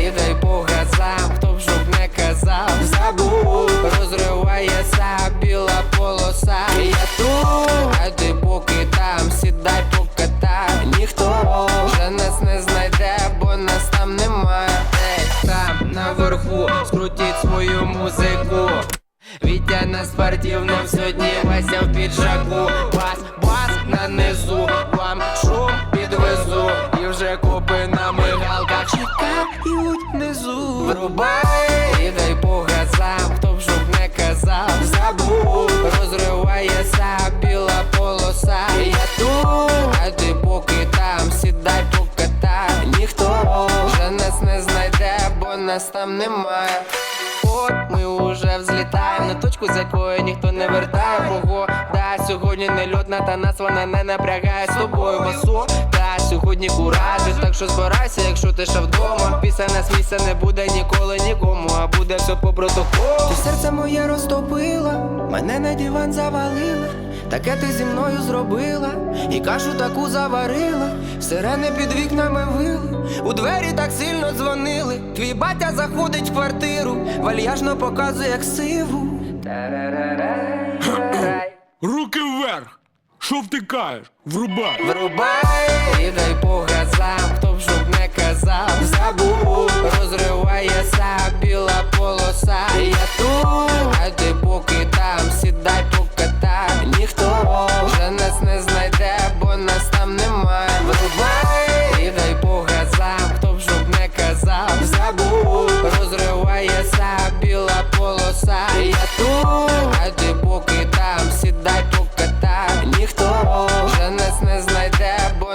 І дай Бога сам, хто б жоб не казав, забув, розривається біла полоса. Я тут, а поки там, сідай поката, ніхто вже нас не знайде, бо нас там немає. Ей, там наверху, скрутіть свою музику. Вітя на спортивном сьогодні Вася в піджаку, бас, бас нанизу, вам шум підвезу і вже купи. Внизу і дай по газам Хто б щоб не казав. Забув Розривається біла полоса. Я тут, а ти поки там Сідай покатай Ніхто вже нас не знайде, бо нас там немає От ми уже взлітаємо на точку, з якої ніхто не вертає. Ого, да, сьогодні не льотна, та нас вона не напрягає. З тобою басо сьогодні куражі, так що збирайся, якщо ти ще вдома Після нас місця не буде ніколи нікому, а буде все по протоколу Ти серце моє розтопила, мене на диван завалила Таке ти зі мною зробила, і кашу таку заварила, сирени під вікнами вили, у двері так сильно дзвонили. Твій батя заходить в квартиру, вальяжно показує ксиву. Руки вверх! Що втикаєш? Врубай! Врубай і по газам, хто